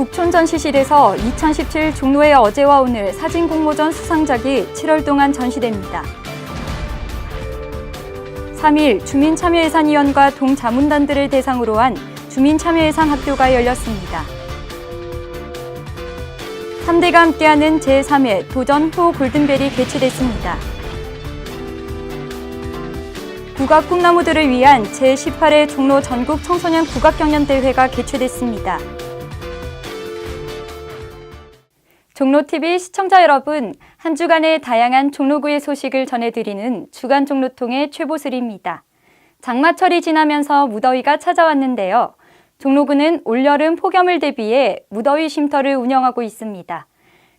북촌전 시실에서 2017 종로의 어제와 오늘 사진 공모전 수상작이 7월 동안 전시됩니다. 3일 주민참여예산위원과 동자문단들을 대상으로 한 주민참여예산 학교가 열렸습니다. 3대가 함께하는 제3회 도전 호 골든벨이 개최됐습니다. 국악 꿈나무들을 위한 제18회 종로 전국 청소년 국악경연대회가 개최됐습니다. 종로TV 시청자 여러분, 한 주간의 다양한 종로구의 소식을 전해드리는 주간 종로통의 최보슬입니다. 장마철이 지나면서 무더위가 찾아왔는데요. 종로구는 올여름 폭염을 대비해 무더위 쉼터를 운영하고 있습니다.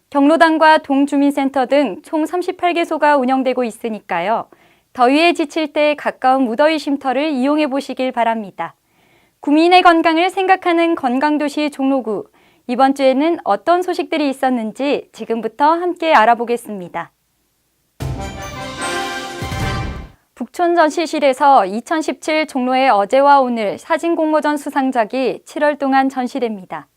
경로당과 동주민센터 등 총 38개소가 운영되고 있으니까요. 더위에 지칠 때 가까운 무더위 쉼터를 이용해 보시길 바랍니다. 구민의 건강을 생각하는 건강도시 종로구. 이번 주에는 어떤 소식들이 있었는지 지금부터 함께 알아보겠습니다. 북촌전시실에서 2017 종로의 어제와 오늘 사진 공모전 수상작이 7월 동안 전시됩니다.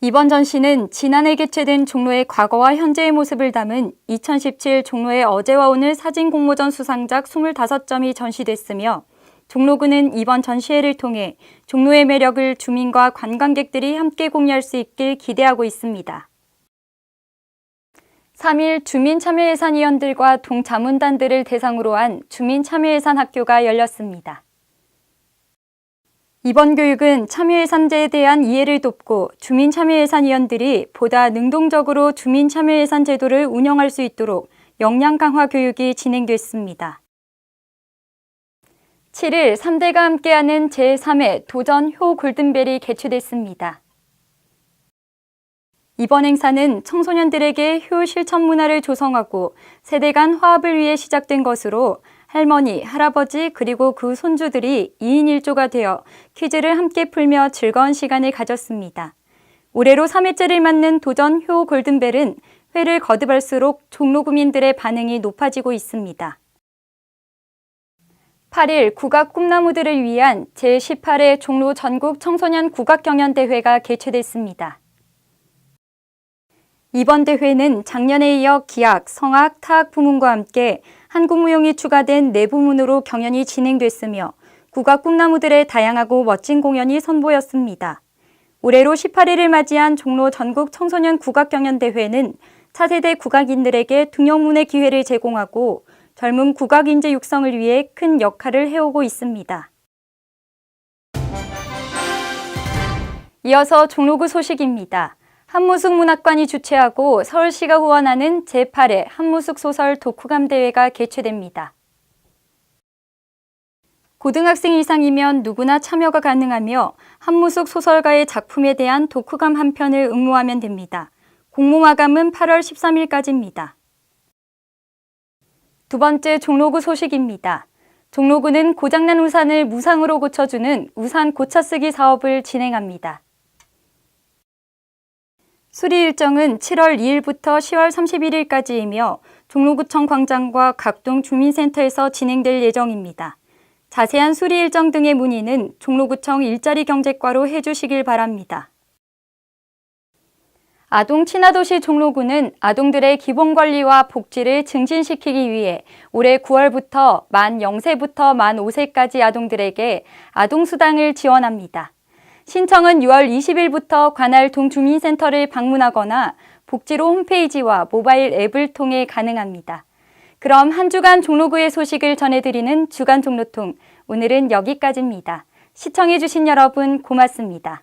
이번 전시는 지난해 개최된 종로의 과거와 현재의 모습을 담은 2017 종로의 어제와 오늘 사진 공모전 수상작 25점이 전시됐으며 종로구는 이번 전시회를 통해 종로의 매력을 주민과 관광객들이 함께 공유할 수 있길 기대하고 있습니다. 3일 주민참여예산위원들과 동자문단들을 대상으로 한 주민참여예산 학교가 열렸습니다. 이번 교육은 참여예산제에 대한 이해를 돕고 주민참여예산위원들이 보다 능동적으로 주민참여예산 제도를 운영할 수 있도록 역량 강화 교육이 진행됐습니다. 7일 3대가 함께하는 제3회 도전 효 골든벨이 개최됐습니다. 이번 행사는 청소년들에게 효 실천 문화를 조성하고 세대 간 화합을 위해 시작된 것으로 할머니, 할아버지, 그리고 그 손주들이 2인 1조가 되어 퀴즈를 함께 풀며 즐거운 시간을 가졌습니다. 올해로 3회째를 맞는 도전 효 골든벨은 회를 거듭할수록 종로구민들의 반응이 높아지고 있습니다. 8일 국악 꿈나무들을 위한 제18회 종로 전국 청소년 국악경연대회가 개최됐습니다. 이번 대회는 작년에 이어 기악, 성악, 타악 부문과 함께 한국무용이 추가된 네 부문으로 경연이 진행됐으며 국악 꿈나무들의 다양하고 멋진 공연이 선보였습니다. 올해로 18회를 맞이한 종로 전국 청소년 국악경연대회는 차세대 국악인들에게 등용문의 기회를 제공하고 젊은 국악 인재 육성을 위해 큰 역할을 해오고 있습니다. 이어서 종로구 소식입니다. 한무숙 문학관이 주최하고 서울시가 후원하는 제8회 한무숙 소설 독후감 대회가 개최됩니다. 고등학생 이상이면 누구나 참여가 가능하며 한무숙 소설가의 작품에 대한 독후감 한 편을 응모하면 됩니다. 공모 마감은 8월 13일까지입니다. 두 번째 종로구 소식입니다. 종로구는 고장난 우산을 무상으로 고쳐주는 우산 고쳐쓰기 사업을 진행합니다. 수리 일정은 7월 2일부터 10월 31일까지이며 종로구청 광장과 각동 주민센터에서 진행될 예정입니다. 자세한 수리 일정 등의 문의는 종로구청 일자리 경제과로 해주시길 바랍니다. 아동 친화도시 종로구는 아동들의 기본 관리와 복지를 증진시키기 위해 올해 9월부터 만 0세부터 만 5세까지 아동들에게 아동수당을 지원합니다. 신청은 6월 20일부터 관할 동주민센터를 방문하거나 복지로 홈페이지와 모바일 앱을 통해 가능합니다. 그럼 한 주간 종로구의 소식을 전해드리는 주간 종로통 오늘은 여기까지입니다. 시청해주신 여러분 고맙습니다.